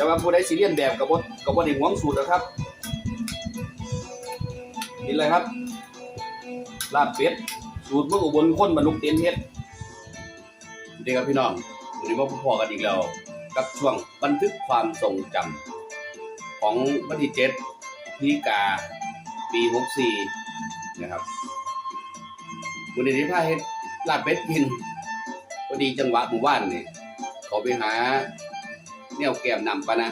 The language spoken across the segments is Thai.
แต่ว่าผู้ใดสิเลียนแบบกับบกับบได้หวงสูตรนะครับนี่เลยครับลาบเป็ดสูตรเมื่ออุบลคนบรรลุเตียนเฮ็ดเด็กครับพี่น้องวันนี้มาพบกันอีกแล้วกับช่วงบันทึกความทรงจำของวันที่เจ็ดพฤศจิกาปีหกสี่นะครับวันนี้ที่พาเฮ็ดลาบเป็ดกินพอดีจังหวะหมู่บ้านนี่เขาไปหา แนวแก้มนำปะนะ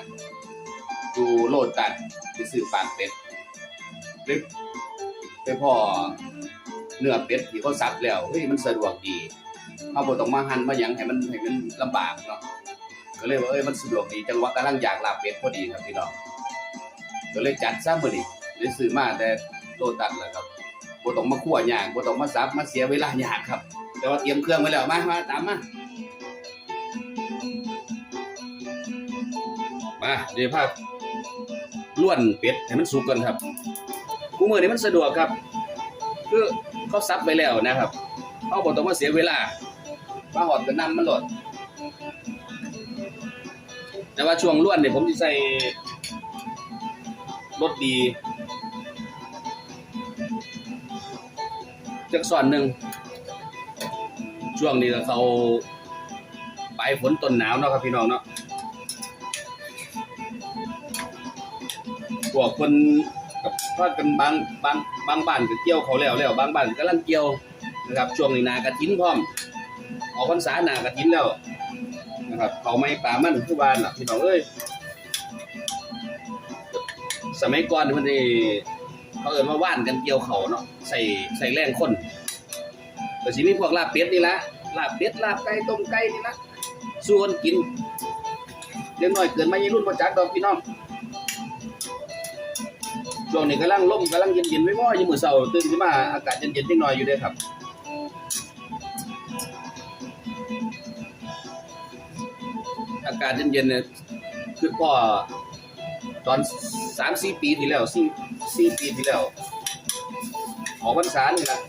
ดูโลดตัดไปซื้อปากเป็ดไปไปพ่อเนื้อเป็ดที่เขาซับแล้วเฮ้ยมันสะดวกดีเขาบ่ต้องมาหั่นมาหยังให้มันให้มันลำบากเนาะก็เลยว่าเอ้ยมันสะดวกดีจังหวะกำลังอยากลาบเป็ดพอดีครับพี่น้องก็เลยจัดซะมื้อนี้เลยซื้อมาแต่โลตัดแหละครับบ่ต้องมาคั่วยากบ่ต้องมาซับมาเสียเวลายากครับ แต่ว่าเตรียมเครื่องไว้แล้วมามาตามมา มาเดี๋ยวพาล้วนเป็ดให้มันสุกก่อนครับกูมือนี้มันสะดวกครับคือเขาซับไปแล้วนะครับเขาบอกต้องมาเสียเวลามาหอดก็นำมันหลด แต่ว่าช่วงล้วนเนี่ยผมจะใส่รสดีจักส่วนหนึ่งช่วงนี้ก็เขาปฝนต้นหนาวเนาะครับพี่น้องเนาะ พวกคนกับพากันบางบางบางบ้านก็เกี่ยวเขาแล้วแล้วบางบ้านกำลังเกี่ยวนะครับช่วงนี้นากระถินพร้อมออกพรรษาหนากระถินแล้วนะครับเขาไม่ป่ามันคือบ้านล่ะพี่น้องเอ้ยสมัยก่อนมันนี่เขาเอิ้นว่าว่านกันเกี่ยวเขาเนาะใส่ใส่แรงคนแต่สิมีพวกลาบเป็ดนี่ละลาบเป็ดลาบไก่ต้มไก่นี่ละส่วนกินเล็กน้อยเกินมายี่รุ่นประจักดอกพี่น้อง ช่วงนี้กำลังล่มกำลังเย็นๆไม่ว่าอยู่มือเช้าตื่นขึ้นมาอากาศเย็นๆนิดหน่อยอยู่เด้ครับอากาศเย็นๆเนี่ยคือพ่อตอนสามสี่ปีที่แล้วสี่สี่ปีที่แล้วออกพรรษานี่ละ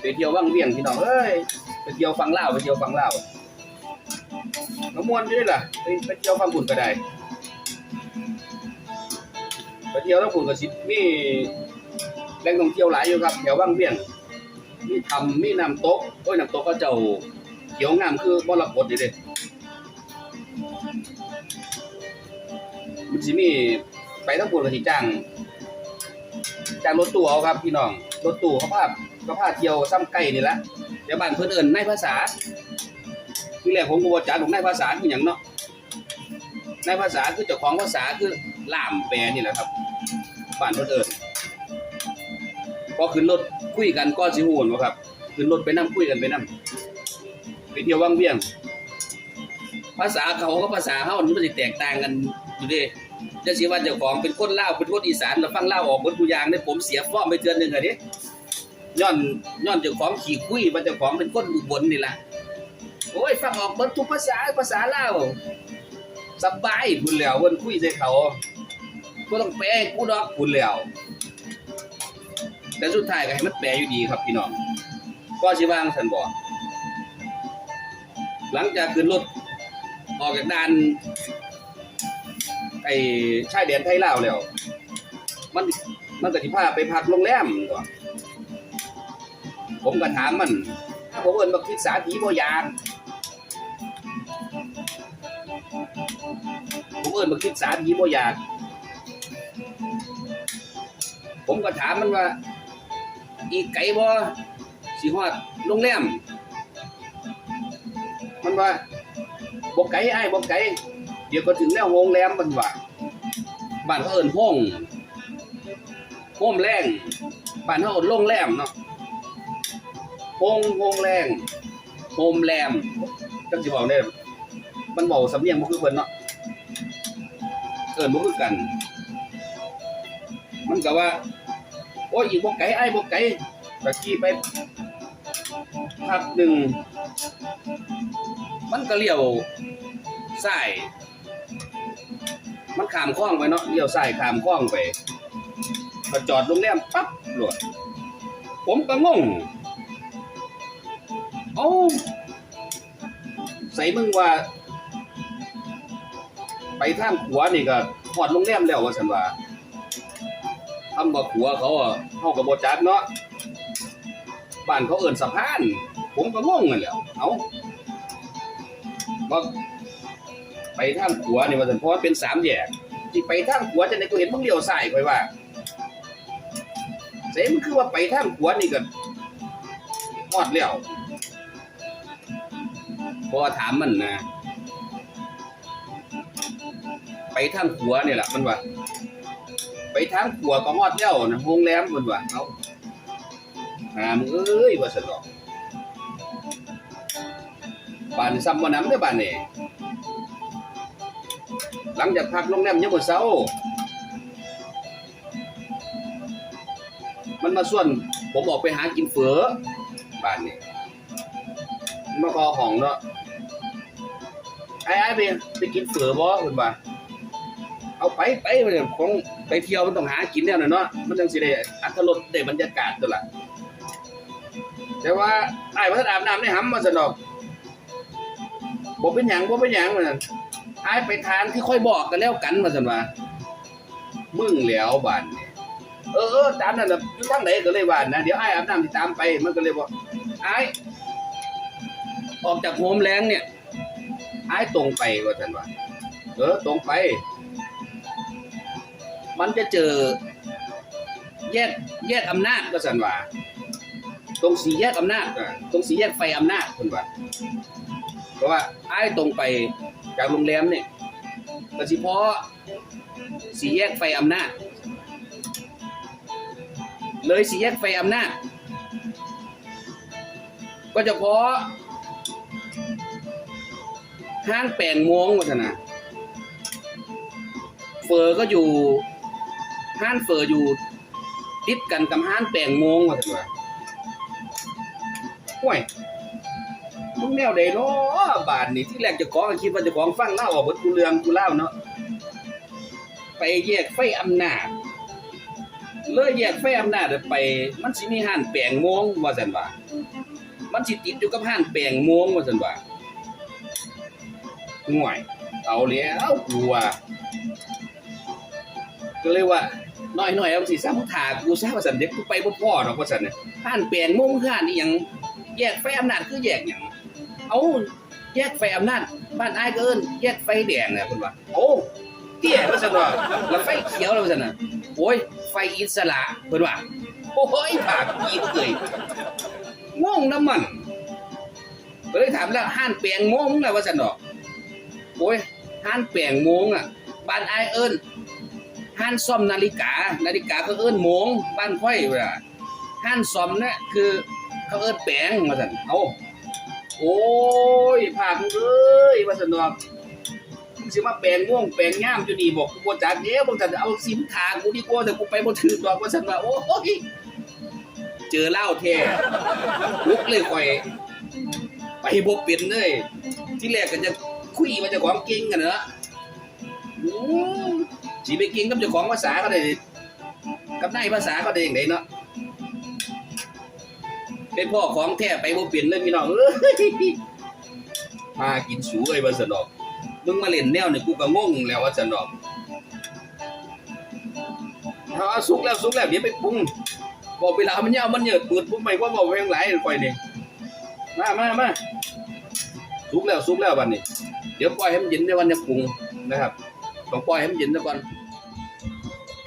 ไปเที่ยวว่างเวียงพี่น้องเอ้ยไปเที่ยวฟังเล่าไปเที่ยวฟังเล่าน้ำมวนด้วยล่ะไปไปเที่ยวฟังบุญก็ได้ ไปเที่ยวแล้วผมก็สิมีแหล่งท่องเที่ยวหลายอยู่ครับแถวบางเวียงมีทำมีน้ำตกโอ้ยน้ำตกก็เจ้าเขียวงามคือมรกตนี่เด้มันสิมีไปทั้งปวงก็สิจ้างจ้างรถตู้เอาครับพี่น้องรถตู้เขาพาเขาพาเที่ยวซ้ำไก่นี่ละเดี๋ยวบ้านเพิ่อนเอิ้นในภาษาที่แรกผมก็บ่จักของในภาษาคือหยังเนาะในภาษาคือเจ้าของภาษาคือ ล่ามแปลนี่แหละครับบ้านเพิ่นเอิ้นพอขึ้นรถคุยกันก็สิฮู้ว่าครับขึ้นรถไปนํคุยกันไปนํไปเที่ยววังเวียง ภาษาเขากับภาษาเฮานี่มันสิแตกต่างกันอยู่เด้จะสิว่าเจ้าของเป็นคนเลาเป็นคนอีสานแล้วฟังเลาออกเบิดทุกอย่างเนี่ยผมเสียฟ้อมไปเทือนหนึ่งอะเด้ย้อนย้อนเจ้าของขี้คุยว่าเจ้าของเป็นคนอุบลนี่แหละโอ้ยฟังออกเบิดทุกภาษาภาษาเลาสบายพุ่นแล้วเพิ่นคุยใส่เขา ก็ต้องแปลให้กูดอกคุณแล้ว แต่สุดท้ายก็ให้มันแปลอยู่ดีครับพี่น้องก็ชิว่างสันบอกหลังจากขึ้นรถออกจากด่านไอ้ชายแดนไทยลาวแล้ว มันมันก็สิพาไปพักโรงแรมตัวผมก็ถามมันถ้าผมเอินบักทิศสาถีบ่อยากผมเอินบักทิศสาถีบ่อยาก ผมก็ถามมันว่า อีกไก่บ่สิฮอดโรงแรมมันว่าบ่ไก่ไอ้ายบ่ไก่เดี๋ยวก็ถึงแล้วโรงแรมมันว่าบ้านเขาเอิ้นห้องโฮมแรงบ้านเขาเอิ้นโรงแรมเนาะห้องโรงแรงโฮมแรมจังสิบอกได้มันบอกสำเนียงบ่คือเพิ่นเนาะเอิ้นบ่คือกัน มันก็ว่า โอ้ยอีกบ่ไก่ไอ้บ่ไก่ตะกี้ไปพักหนึ่ง มันก็เลี้ยวซ้ายมันขามคลองไปเนาะเลี้ยวซ้ายขามคลองไปก็จอดโรงแรมปั๊บหลดผมก็งงเอ้าใส่มึงว่า ไปทางขวานี่ก็ฮอดโรงแรมแล้วว่าซั่นว่า คำว่าขวาเขาอะเฮาก็บ่จักเนาะบ้านเขาเอิ้นสะพาน ผมก็งงนั่นแหล้วเอาว่าไปทางขัวนี่ว่าซั่นเพราะว่าเป็นสามแยกที่ไปทางขัวจังได๋กูเห็นมึงเลี้ยวซ้ายค่อยว่าเสมันคือว่าไปทางขัวนี่ก็ฮอดแล้วพอถามมันนะ ไปทางขัวเนี่ยแหละมันว่า ไปทางขัวก็ฮอดแล้วนะโรงแรมมันว่าเอาหามเอ้ยว่าสนอกบ้านซ้ำบ่น้ำเด้อบ้านนี่หลังจากพักโรงแรมยามมื้อเช้ามันมาส่วนผมออกไปหากินเฝอบ้านนี่มาคอห้องเนาะไอ้ไอ้ไปไปกินเฝอบ่เพิ่นว่า เอาไปไปมันเนี่ยของไปเที่ยวมันต้องหากินแน่นอนเนาะมันจังสิได้อัตรสได้บรรยากาศตัวละแต่ว่าไอ้ายพันอาบน้ำในห้ำมาสนอกบ่เป็นหยังบ่เป็นหยังมันไอ้ไปทานที่ค่อยบอกกันแล้วกันมาสันว่ามึงแล้วบานเออเออตามนั่นน่ะอยู่ทางไหนก็เลยว่านนะเดี๋ยวไอ้อาบน้ำที่ตามไปมันก็เลยบอกไอ้ออกจากโฮมแรงเนี่ยไอ้ตรงไปว่าสันว่าเออตรงไป มันจะเจอแยกแยกอำนาจก็สันว่าตรงสีแยกอำนาจตรงสีแยกไฟอำนาจคนว่าเพราะว่าไอ้ตรงไปจากโรงแรมเนี่ยก็เฉพาะสีแยกไฟอำนาจ เลยสีแยกไฟอำนาจ ก็เฉพาะห้างแปลงม้วงวัฒนะเฟอร์ก็อยู่ ห้านเฟอร์อยู่ ติดกันกับห้านแปลงโมงว่าซั่นว่าห่วยมึงแนวใดเนาะบาทนี่ที่แรกจะของคิดว่าจะของฟังเล่าออกบิดกูเรืองกูเล่าเนาะไปแยกไฟอำนาจเลยแยกไฟอำนาจไป มันสิมีห้านแปลงโมงว่าซั่นว่ามันสิติดอยู่กับห้านแปลงโมงว่าซั่นว่าห่วยเอาแล้วกูว่าก็เลยว่า น้อยหน่อยเอาสิซ้ำถากูซะว่าสันเด็กกูไปบ่พอดอกว่าสันเนี่ยผ่านเปลี่ยนมุมผ่านอีหยังแยกไฟอำนาจคือแยกหยังเอาแยกไฟอำนาจบ้านไอ้ายก็เอิ้นแยกไฟแดงน่ะเพิ่นว่าโอ้เตี้ยว่าซั่นว่าแล้วไฟเขียวแล้วว่าซั่นน่ะโอ้ยไฟอิสระเพิ่นว่าโอ้ยปากอีกเลยงงน้ำมันก็เลยถามแล้วห้านเปลียงโมงแล้วว่าซั่นดอกโอ้ยห้านเปลียงโมงอะบ้านไอ้เอิ้น ห้านซ่อมนาฬิกา นาฬิกาเขาเอิ้นโมงบ้านค่อยเวลาห้านซ่อมเนี่ยคือเขาเอิ้นแปลงมาสั่นเอาโอ้ยภาคเอ้ยว่าสั่นดอกมึงสิมาแปลงม่วงแปลงงามอยู่ดีบอกกูบ่จักเด้บ่จักเอาสิมทางกูดีกว่าแต่กูไปบ่ถึงดอกว่าสั่นว่าโอ้ยเจอเหล้าแท้ลุกเลยข่อย ไปบ่เป็นเลยที่แรกก็จะคุยว่าจะของเก่งกันเนอะอืม สีไปกินกับเจ้าของภาษาก็ได้กับนายภาษาก็ได้อย่างไรเนาะเป็นพ่อของแท้ไปบ่เปลี่ยนเลยพี่น้องเอ้ยพากินสูเอ้ยว่าสนอกมึงมาเล่นแนวเนี่ยกูก็งงแล้วว่าสนอกเอาเอาสุกแล้วสุกแล้วเดี๋ยวไปปรุงบอกเวลามันยาวมันเหยิดปืดปุ๊บไม่ว่าบอกแพงหลายปล่อยนี่มามามาสุกแล้วสุกแล้ววันนี้ เดี๋ยวปล่อยให้มันเย็นในวันจะปรุงนะครับ ต้องปล่อยให้มันเย็นซะก่อน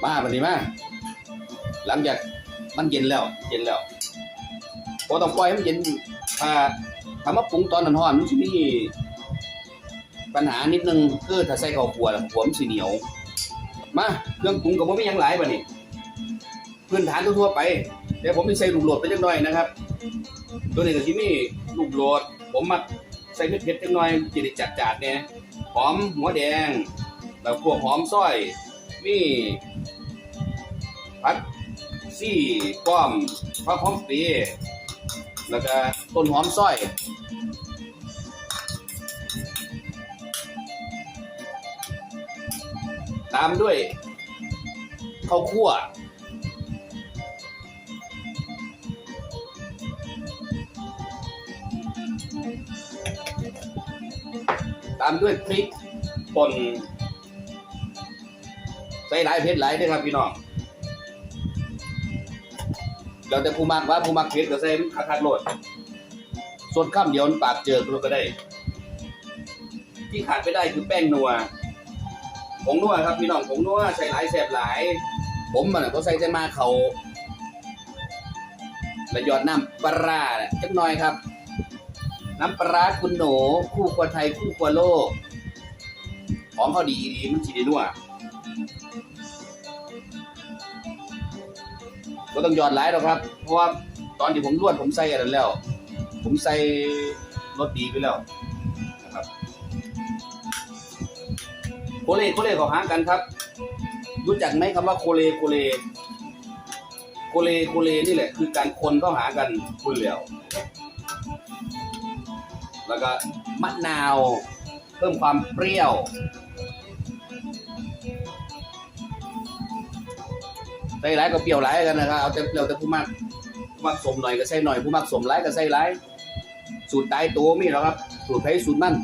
มาบัดนี้มาหลังจากมันเย็นแล้ว เย็นแล้วพอต้องปล่อยให้มันเย็นถ้าถ้ามาปรุงตอนร้อนๆมันสิมีปัญหานิดนึงคือถ้าใส่ข้าวคั่วแล้วขัวมันสิเหนียว มาเครื่องปรุงก็บ่มีหยังหลายบัดนี้พื้นฐานทั่วไปเดี๋ยวผมจะใส่ลูกโหลดไปจักหน่อยนะครับ ตัวนี้ก็สิมีลูกโหลด ผมมาใส่เผ็ดๆจักหน่อยจะได้จัดๆเนี่ยหอมหัวแดง แล้วพวกหอมซอยมีผัดซี่ป้อมผักหอมเปีแล้วก็ต้นหอมซอยตามด้วยข้าวคั่วตามด้วยพริกป่น ใส่หลายเผ็ดหลายเด้อครับพี่น้องเราแต่ผู้มักว่าผู้มักเผ็ดก็ใส่มันคักๆโลดส่วนข้ามเดียวนปากเจอเราก็ได้ ที่ขาดไม่ได้คือแป้งนัวผงนัวครับพี่น้องผงนัวใส่หลายแสบหลาย ผมมันก็ใส่ใจมาเขาและยอดน้ำปลาร้าเนี่ยจักหน่อยครับ น้ำปลาร้าคุณหนูคู่ครัวไทยคู่ครัวโลก ของเขาดีดีมันสีดีนัว ก็ต้องหยอดหลายหรอกครับ เพราะว่าตอนที่ผมลวดผมใส่อะไรแล้ว ผมใส่รสดีไปแล้วนะครับโคเลโคเลเขาหากันครับ รู้จักไหมคำว่าโคเลโคเลโคเลโคเลนี่แหละ คือการคนเข้าหากันคุณเหลียวแล้วก็มะนาว เพิ่มความเปรี้ยว ใส่หลายก็เปรี้ยวหลายกันนะครับเอาแต่เปรี้ยวแต่ผู้มากผู้มากสมหน่อยก็ใส่หน่อยผู้มากสมหลายก็ใส่หลายสูตรตายตัวมีแล้วครับสูตรไผสูตรมัน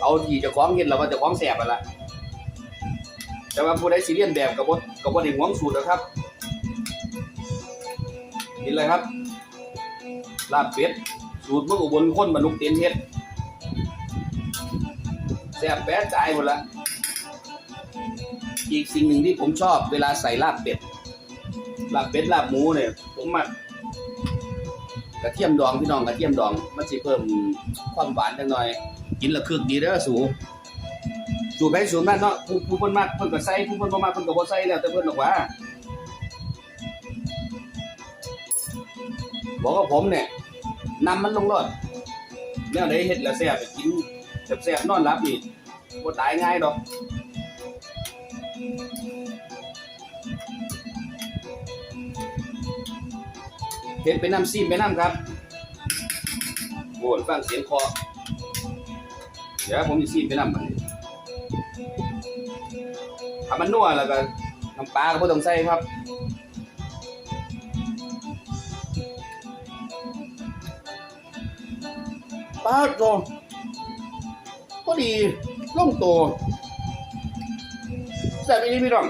เอาที่จะคล้องเห็นเราว่าเจะคล้องแสบไปละแต่ว่าผู้ใดซีเรียนแบบกับบดกับบดในห่วงสูตรนะครับนี่เลยครับลาบเป็ดสูตรเมื่ออุบลคนบรรลุเตียนเฮ็ดแซ่บแป๊ดตายหมดละอีกสิ่งหนึ่งที่ผมชอบเวลาใส่ลาบเป็ด ลาบเป็ดลาบหมูเนี่ยผมมักกระเทียมดองพี่น้องกระเทียมดองมันสิเพิ่มความหวานจังหน่อย กินละคึกดีเด้อสูสูไปสูบมาเนาะผู้ผู้เพิ่นมากเพิ่นก็ใส่ผู้เพิ่นบ่มากเพิ่นก็บ่ใส่แล้วแต่เพิ่นบอกว่าบอกว่าผมเนี่ยนำมันลงรอดแนวไหนเฮ็ดแล้วแซ่บไปกินแซ่บๆนอนหลับนี่บ่ตายง่ายดอก เฮ็ดไปน้ำซีมไปน้ำครับโอ้ยฟังเสียงคอ เดี๋ยวผมสิซีมไปน้ำมันถ้ามันนัวแล้วก็น้ำปลาก็บ่ต้องใส่ครับปลาโตก็ดีล่องโตแซ่บอีนี่พี่น้อง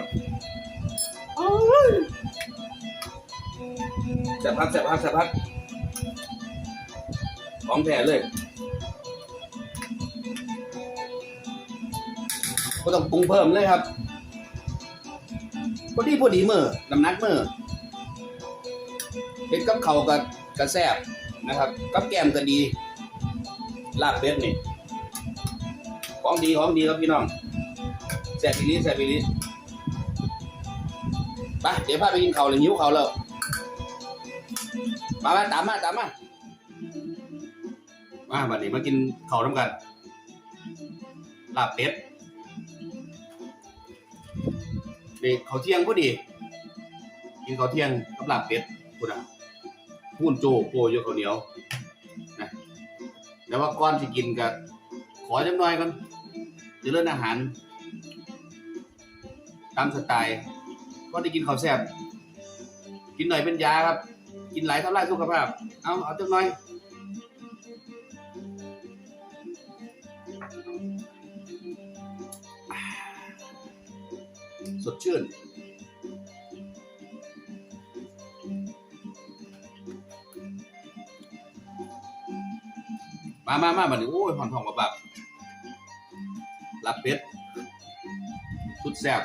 อ้าย แซ่บพักแซ่บพักแซ่บพักของแท้เลยก็ต้องปรุงเพิ่มเลยครับพอดีพอดีมือน้ำนักมือเห็ดกับเขากับกระแซบนะครับ กับแกมก็ดี ลาบเป็ดนี่ ของดีของดีครับพี่น้องแซ่บอีหลีแซ่บอีหลีไปเดี๋ยวพาไปกินเขาเลยหิวเขาแล้ว มามาตามมาตามมามาบัดนี้มากินเขาวน้ำกัน ลาบเป็ดเด็กเขาวเที่ยงพอดี กินเขาวเที่ยงกับลาบเป็ดพูดอะพูนโจโปโยข้าวเหนียวนะแล้วว่าก้อนที่กินกับขอจังหน่อยก่อนจะเรื่องอาหาร ตามสไตล์ก็ได้กินข้าวแซ่บกินหน่อยเป็นยาครับ กินหลายเท่าไรสุขภาพ เอาเอาจังหน่อยสดชื่น มามามาบัดนี้โอ้ยหอนทองกระบับรับเป็ดสุดแซ่บ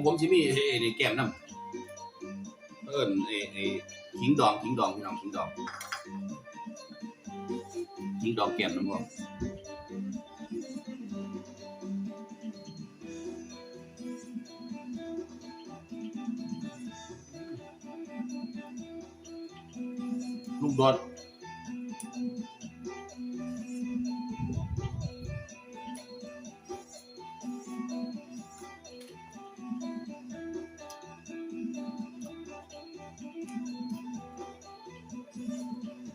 ของผมชิมีเอ้ไอ้แก้มน้ำเอิ้นไอ้ไอ้ขิงดองขิงดองพี่น้องขิงดองขิงดองแก้มน้ำบ่ลูกโดด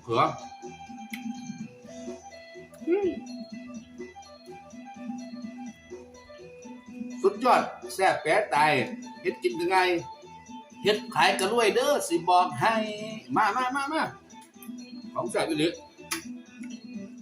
เขืออืมสุดยอดแซ่บแปะตายเฮ็ดกินยังไงเฮ็ดขายกระรวยเด้อสิบอกให้ มามามามาของแซ่บอีหลี